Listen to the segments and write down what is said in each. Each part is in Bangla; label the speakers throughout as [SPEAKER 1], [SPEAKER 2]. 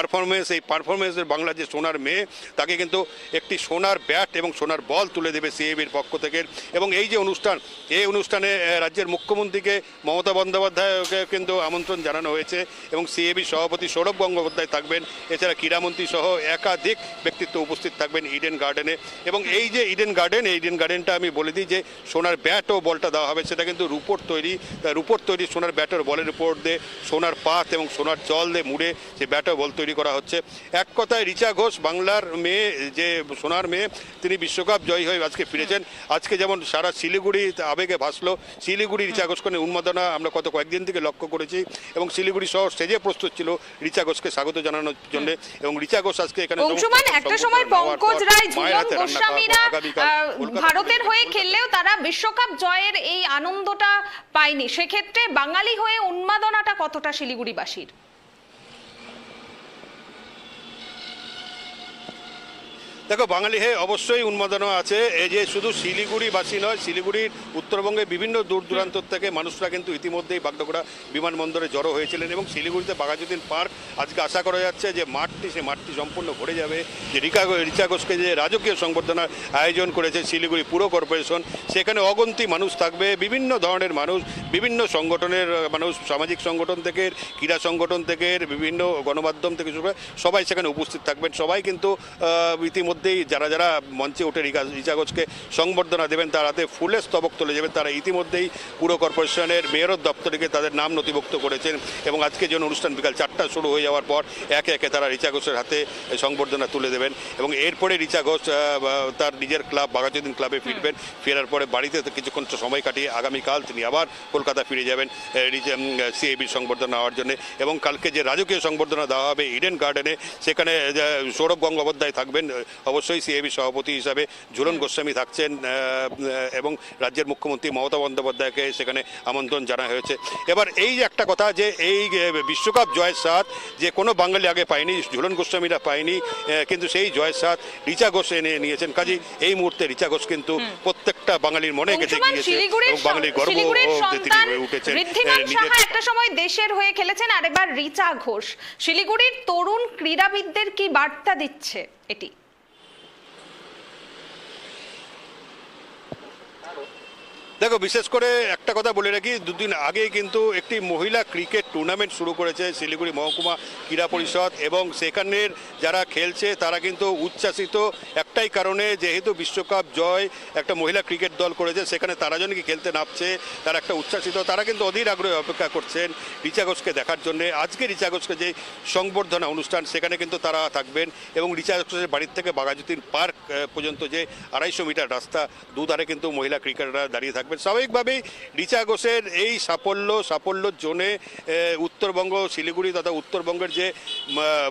[SPEAKER 1] পারফরমেন্স এই পারফরমেন্সের বাংলার যে সোনার মেয়ে, তাকে কিন্তু একটি সোনার ব্যাট এবং সোনার বল তুলে দেবে সিএবির পক্ষ থেকে। এবং এই যে অনুষ্ঠান, এই অনুষ্ঠানে রাজ্যের মুখ্যমন্ত্রীকে মমতা বন্দ্যোপাধ্যায়কে কিন্তু আমন্ত্রণ জানানো হয়েছে এবং সিএবি সভাপতি সৌরভ গঙ্গোপাধ্যায় থাকবেন। এছাড়া ক্রীড়ামন্ত্রী সহ একাধিক ব্যক্তিত্ব উপস্থিত থাকবেন ইডেন গার্ডেনে এবং এই যে ইডেন গার্ডেন এই ইডেন গার্ডেনটা আমি বলে দিই যে, সোনার ব্যাট ও বলটা দেওয়া হবে। সেটা কিন্তু রূপোর তৈরি রূপোর তৈরি সোনার ব্যাট ও বলের উপর দিয়ে সোনার পাত এবং সোনার জল দিয়ে মুড়ে সে ব্যাট ও বল তৈরি করা হচ্ছে। এক কথায় রিচা ঘোষ বাংলার মেয়ে যে সোনার মেয়ে তিনি বিশ্বকাপ জয়ী হয়ে আজকে ফিরেছেন। আজকে যেমন সারা শিলিগুড়ি আবেগে ভাসলো শিলিগুড়ি রিচা ঘোষকে উন্মাদনা আমরা কত কয়েকদিন থেকে লক্ষ্য করেছি এবং শিলিগুড়ি শহর স্টেজে প্রস্তুত ছিল রিচা ঘোষকে স্বাগত জানানোর জন্য। এবং রিচা ঘোষ আজকে এখানে
[SPEAKER 2] একটা সময় পঙ্কজ রায় ঝুলন গোস্বামীরা ভারতের হয়ে খেললেও তারা বিশ্বকাপ জয়ের এই আনন্দটা পায়নি। সেক্ষেত্রে বাঙালি হয়ে উন্মাদনাটা কতটা শিলিগুড়িবাসীর?
[SPEAKER 1] দেখো বাঙালি হে অবশ্যই উন্মাদনা আছে। এই যে শুধু শিলিগুড়িবাসী নয় শিলিগুড়ির উত্তরবঙ্গে বিভিন্ন দূর দূরান্ত থেকে মানুষরা কিন্তু ইতিমধ্যেই বাগডোগরা বিমানবন্দরে জড়ো হয়েছিলেন এবং শিলিগুড়িতে বাঘাযতীন পার্ক আজকে আশা করা যাচ্ছে যে মাঠটি সে মাঠটি সম্পূর্ণ ভরে যাবে। যে রিকা রিচা ঘোষকে যে রাজকীয় সংবর্ধনার আয়োজন করেছে শিলিগুড়ি পুর কর্পোরেশন সেখানে অগন্তি মানুষ থাকবে বিভিন্ন ধরনের মানুষ বিভিন্ন সংগঠনের মানুষ সামাজিক সংগঠন থেকে ক্রীড়া সংগঠন থেকে বিভিন্ন গণমাধ্যম থেকে শুরু করে সবাই সেখানে উপস্থিত থাকবেন। সবাই কিন্তু আহ, ইতিমধ্যেই যারা যারা মঞ্চে উঠে রিকা রিচা ঘোষকে সংবর্ধনা দেবেন তার হাতে ফুলের স্তবক তুলে যাবেন তারা ইতিমধ্যেই পুর কর্পোরেশনের মেয়র দপ্তরকে তাদের নাম নথিভুক্ত করেছেন এবং আজকে যে অনুষ্ঠান বিকাল চারটা শুরু হয়ে যাওয়ার পর একে একে তারা রিচা ঘোষের হাতে সংবর্ধনা তুলে দেবেন এবং এরপরে রিচা ঘোষ তার নিজের ক্লাব বাঘাযতীন ক্লাবে ফিরবেন। ফেরার পরে বাড়িতে তো কিছুক্ষণ সময় কাটিয়ে আগামীকাল তিনি আবার কলকাতা ফিরে যাবেন সিএবির সংবর্ধনা হওয়ার জন্য। এবং কালকে যে রাজকীয় সংবর্ধনা দেওয়া হবে ইডেন গার্ডেনে সেখানে সৌরভ গঙ্গোপাধ্যায় থাকবেন অবশ্যই সিএবি সভাপতি হিসাবে ঝুলন গোস্বামী থাকছেন এবং রাজ্যের মুখ্যমন্ত্রী মমতা বন্দ্যোপাধ্যায়কে সেখানে আমন্ত্রণ জানা হয়েছে। এবার এই যে একটা কথা যে এই বিশ্বকাপ জয়ের সাথ যে কোনো বাঙালি আগে পায়নি ঝুলন গোস্বামীরা পায়নি কিন্তু সেই জয়ের সাথ রিচা ঘোষ এনে নিয়েছেন। কাজী এই মুহূর্তে রিচা ঘোষ কিন্তু প্রত্যেকটা বাঙালির মনে গেঁথে গিয়েছে এবং বাঙালির গর্ব তিনি হয়ে উঠেছেন
[SPEAKER 2] একটা সময় দেশের হয়ে খেলেছেন আর এবার রিচা ঘোষ। শিলিগুড়ির তরুণ ক্রীড়াবিদদের কি বার্তা দিচ্ছে এটি?
[SPEAKER 1] দেখো, বিশেষ করে একটা কথা বলে রাখি, দুদিন আগেই কিন্তু একটি মহিলা ক্রিকেট টুর্নামেন্ট শুরু করেছে শিলিগুড়ি মহকুমা ক্রীড়া পরিষদ এবং সেখানের যারা খেলছে তারা কিন্তু উচ্ছ্বাসিত। একটাই কারণে যেহেতু বিশ্বকাপ জয় একটা মহিলা ক্রিকেট দল করেছে, সেখানে তারা যেন কি খেলতে নামছে, তারা একটা উচ্ছ্বাসিত, তারা কিন্তু অধীর আগ্রহে অপেক্ষা করছেন রিচা ঘোষকে দেখার জন্য। আজকে রিচা ঘোষকে যে সংবর্ধনা অনুষ্ঠান, সেখানে কিন্তু তারা থাকবেন এবং রিচা ঘোষের বাড়ির থেকে বাঘাযতীন পার্ক পর্যন্ত যে আড়াইশো মিটার রাস্তা, দুধারে কিন্তু মহিলা ক্রিকেটাররা দাঁড়িয়ে থাকবেন। স্বাভাবিকভাবেই রিচা ঘোষের এই সাফল্য সাফল্যর জোনে উত্তরবঙ্গ শিলিগুড়ি তথা উত্তরবঙ্গের যে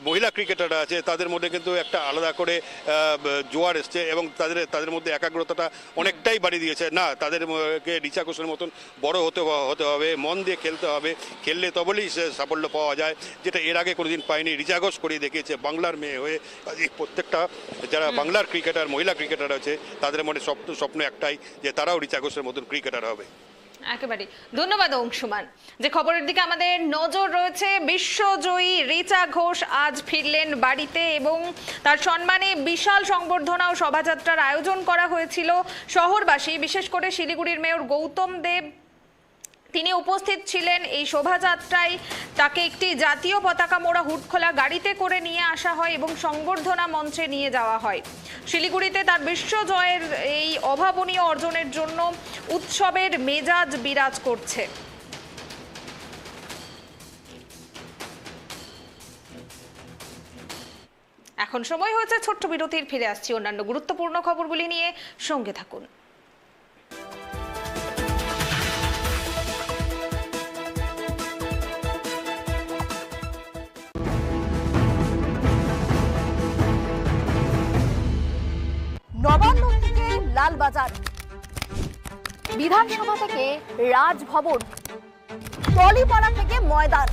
[SPEAKER 1] মহিলা ক্রিকেটাররা আছে তাদের মধ্যে কিন্তু একটা আলাদা করে জোয়ার এসছে এবং তাদের তাদের মধ্যে একাগ্রতাটা অনেকটাই বাড়িয়ে দিয়েছে। না তাদেরকে রিচা ঘোষের মতন বড় হতে হতে হবে মন দিয়ে খেলতে হবে খেললে তবেই সে সাফল্য পাওয়া যায় যেটা এর আগে কোনোদিন পায়নি। রিচা ঘোষ করিয়ে দেখিয়েছে বাংলার মেয়ে হয়ে এই প্রত্যেকটা যারা বাংলার ক্রিকেটার মহিলা ক্রিকেটার আছে তাদের মনে স্বপ্ন স্বপ্ন একটাই যে তারাও রিচা ঘোষের মতন ক্রিকেটার হবে।
[SPEAKER 2] একেবারে ধন্যবাদ, অংশুমান। যে খবরের দিকে আমাদের নজর রয়েছে, বিশ্বজয়ী রিচা ঘোষ আজ ফিরলেন বাড়িতে এবং তার সম্মানে বিশাল সংবর্ধনা ও শোভাযাত্রার আয়োজন করা হয়েছিল শহরবাসী। বিশেষ করে শিলিগুড়ির মেয়র গৌতম দেব তিনি উপস্থিত ছিলেন এই শোভাযাত্রায়। তাকে একটি জাতীয় পতাকা মোড়া হুটখোলা গাড়িতে করে নিয়ে আসা হয় এবং সংবর্ধনা মঞ্চে নিয়ে যাওয়া হয়। শিলিগুড়িতে তার বিশ্বজয়ের এই অভাবনীয় অর্জনের জন্য উৎসবের মেজাজ বিরাজ করছে। এখন সময় হয়েছে ছোট্ট বিরতির, ফিরে আসছি অন্যান্য গুরুত্বপূর্ণ খবরগুলি নিয়ে। সঙ্গে থাকুন।
[SPEAKER 3] লালবাজার বিধানসভা থেকে রাজভবন টলিপাড়া থেকে ময়দান।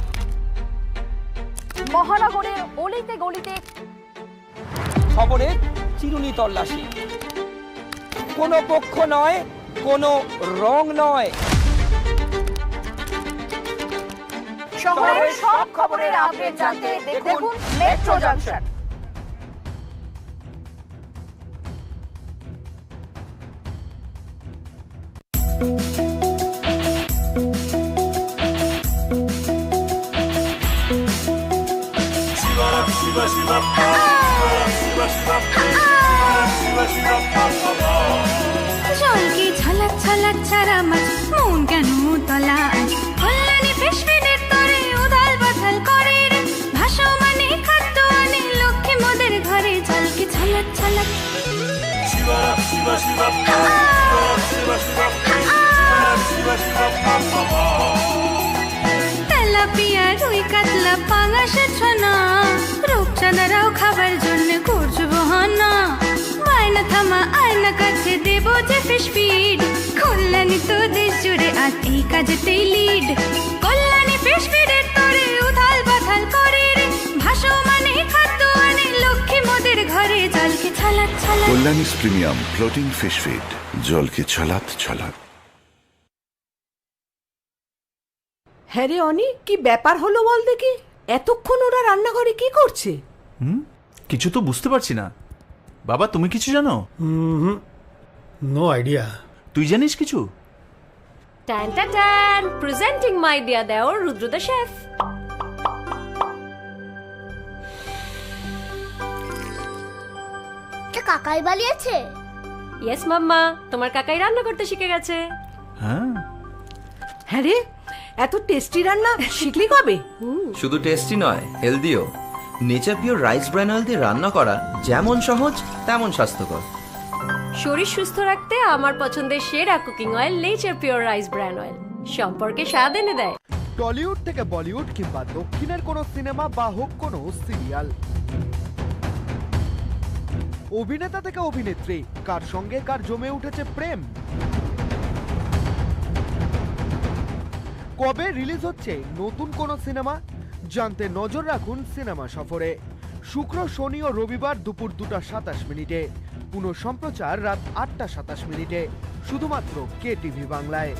[SPEAKER 3] মহানগরের অলিতে গলিতে
[SPEAKER 4] খবরের চিরুনি তল্লাশি। কোনো পক্ষ নয় কোনো রং নয়।
[SPEAKER 3] শহরের সব খবরের আপডেট জানতে দেখুন মেট্রো জাংশন
[SPEAKER 5] জলকে ঝলক ঝলক ছাড়া মাছ মন কেন তলা আজ কল্যাণী ফিসফিনের তরে উদাল বাথাল করে রে ভাসমানে খাদ্য আনে লক্ষ্মী মোদের ঘরে জলকে ঝলক ঝলক তেলাপিয়া রুই কাতলা পাঙাশে ছনা। রূপচাঁদারাও খাবার জন্য করছ বহানা। বায়না থামা, আয়না কাছে দেবো যে ফিশ ফিড কল্যাণী তো দেশ জুড়ে আর এই কাজেতেই লিড কল্যাণী ফিশ ফিডের তরে উথাল পাথাল করে রে। ভাসমানে খাদ্য আনে, লক্ষ্মী মোদের ঘরে জলকে ছালাক ছালাক
[SPEAKER 6] Kalyani's premium floating fish feed জলকে ছলাত ছলাত
[SPEAKER 7] হ্যাঁ রে অনি কি ব্যাপার হলো বল দেখি। এতক্ষণ ওরা রান্নাঘরে কি করছে?
[SPEAKER 8] হুম? কিছু তো বুঝতে পারছি না। বাবা তুমি কিছু জানো?
[SPEAKER 9] নো আইডিয়া
[SPEAKER 8] তুই জানিস কিছু?
[SPEAKER 10] Tan tan tan presenting my dear দেওর রুদ্র দ্য শেফ
[SPEAKER 3] কাকাই বালিয়েছে
[SPEAKER 10] ইয়েস মাম্মা তোমার কাকাই রান্না করতে শিখে গেছে।
[SPEAKER 8] হ্যাঁ।
[SPEAKER 7] হ্যাঁ রে এত টেস্টি রান্না শিখলি কবে?
[SPEAKER 11] শুধু টেস্টি নয় হেলদিও Nature Pure rice bran oil দিয়ে রান্না করা যেমন সহজ তেমন স্বাস্থ্যকর।
[SPEAKER 10] শরীর সুস্থ রাখতে আমার পছন্দের সেরা cooking oil Nature Pure rice bran oil সম্পর্কে স্বাদ এনে দেয়।
[SPEAKER 9] টলিউড থেকে বলিউড কিংবা দক্ষিণের কোনো সিনেমা বা হোক কোনো সিরিয়াল। অভিনেতা থেকে অভিনেত্রী কার সঙ্গে কার জমে উঠেছে প্রেম? কবে রিলিজ হচ্ছে নতুন কোন সিনেমা? জানতে নজর রাখুন সিনেমা সফরে। শুক্র, শনি ও রবিবার দুপুর দুটা সাতাশ মিনিটে। পুনঃ সম্প্রচার রাত আটটা সাতাশ মিনিটে। শুধুমাত্র কে টিভি বাংলায়।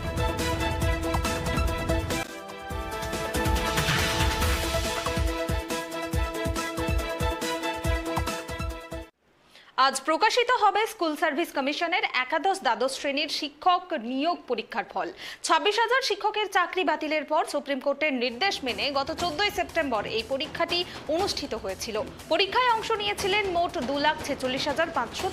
[SPEAKER 2] আজ প্রকাশিত হবে স্কুল সার্ভিস কমিশনের একাদশ দ্বাদশ শ্রেণির শিক্ষক নিয়োগ পরীক্ষার ফল। ছাব্বিশ হাজার শিক্ষকের চাকরি বাতিলের পর সুপ্রিম কোর্টের নির্দেশ মেনে গত চোদ্দই সেপ্টেম্বর এই পরীক্ষাটি অনুষ্ঠিত হয়েছিল। পরীক্ষায় অংশ নিয়েছিলেন মোট দু লাখ ছেচল্লিশ হাজার পাঁচশো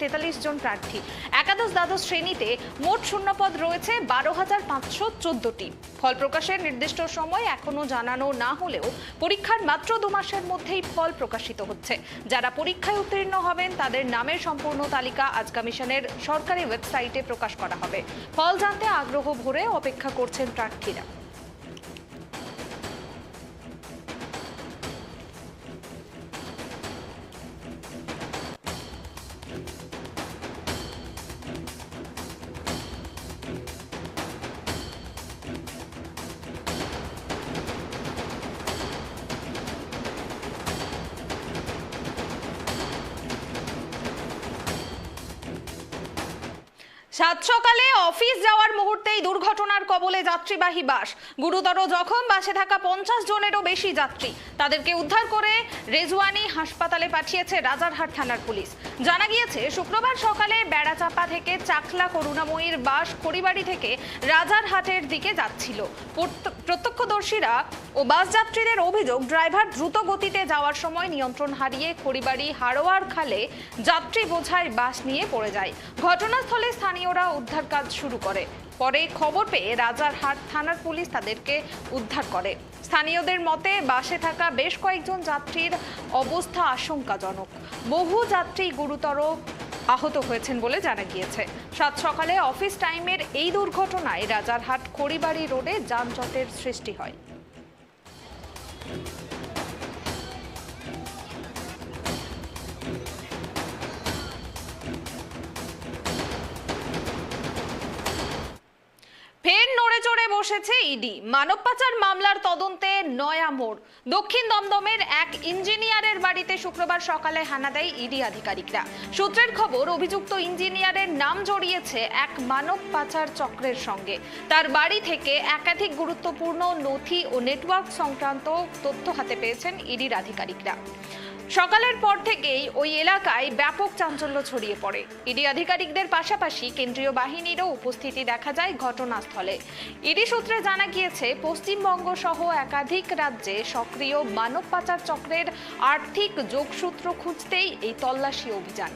[SPEAKER 2] তেতাল্লিশ জন প্রার্থী। একাদশ দ্বাদশ শ্রেণীতে মোট শূন্যপদ রয়েছে বারো হাজার পাঁচশো চোদ্দটি। ফল প্রকাশের নির্দিষ্ট সময় এখনও জানানো না হলেও পরীক্ষার মাত্র দু মাসের মধ্যেই ফল প্রকাশিত হচ্ছে। যারা পরীক্ষায় উত্তীর্ণ হবেন, তাদের নামের সম্পূর্ণ তালিকা আজ কমিশনের সরকারি ওয়েবসাইটে প্রকাশ করা হবে। ফল জানতে আগ্রহ ভরে অপেক্ষা করছেন প্রার্থীরা। সাত সকালে অফিস যাওয়ার মুহূর্তেই দুর্ঘটনার কবলে যাত্রীবাহী বাস। গুরুতর জখম, বাসে থাকা পঞ্চাশ জনেরও বেশি যাত্রী। তাদেরকে উদ্ধার করে রেজওয়ানি হাসপাতালে পাঠিয়েছে রাজারহাট থানার পুলিশ। জানা গিয়েছে, শুক্রবার সকালে বেড়াচাপা থেকে চাকলা করুণাময়ীর বাস খড়িবাড়ি থেকে রাজারহাটের দিকে যাচ্ছিল। প্রত্যক্ষদর্শীরা ও বাস যাত্রীদের অভিযোগ, ড্রাইভার দ্রুত গতিতে যাওয়ার সময় নিয়ন্ত্রণ হারিয়ে খড়িবাড়ি হাড়োয়ার খালে যাত্রী বোঝায় বাস নিয়ে পড়ে যায়। ঘটনাস্থলে স্থানীয়রা উদ্ধার কাজ শুরু করে। পরে খবর পেয়ে রাজারহাট থানার পুলিশ তাদেরকে উদ্ধার করে। স্থানীয়দের মতে, বাসে থাকা বেশ কয়েকজন যাত্রীর অবস্থা আশঙ্কাজনক। বহু যাত্রী গুরুতর আহত হয়েছেন বলে জানা গিয়েছে। সাত সকালে অফিস টাইমের এই দুর্ঘটনায় রাজারহাট খড়িবাড়ি রোডে যানজটের সৃষ্টি হয়। বসেছে ইডি। মানব পাচার মামলার তদন্তে নয়া মোড়। দক্ষিণ দমদমের এক ইঞ্জিনিয়ারের বাড়িতে শুক্রবার সকালে হানা দেয় ইডি আধিকারিকরা। সূত্রের খবর, অভিযুক্ত ইঞ্জিনিয়ারের নাম জড়িয়েছে এক মানব পাচার চক্রের সঙ্গে। তার বাড়ি থেকে একাধিক গুরুত্বপূর্ণ নথি ও নেটওয়ার্ক সংক্রান্ত তথ্য হাতে পেয়েছেন ইডির আধিকারিকরা। সকালের পর থেকেই ওই এলাকায় ব্যাপক চাঞ্চল্য ছড়িয়ে পড়ে। ইডি আধিকারিকদের পাশাপাশি কেন্দ্রীয় বাহিনীরও উপস্থিতি দেখা যায় ঘটনাস্থলে। ইডি সূত্রে জানা গিয়েছে, পশ্চিমবঙ্গ সহ একাধিক রাজ্যে সক্রিয় মানব পাচার চক্রের আর্থিক যোগসূত্র খুঁজতেই এই তল্লাশি অভিযান।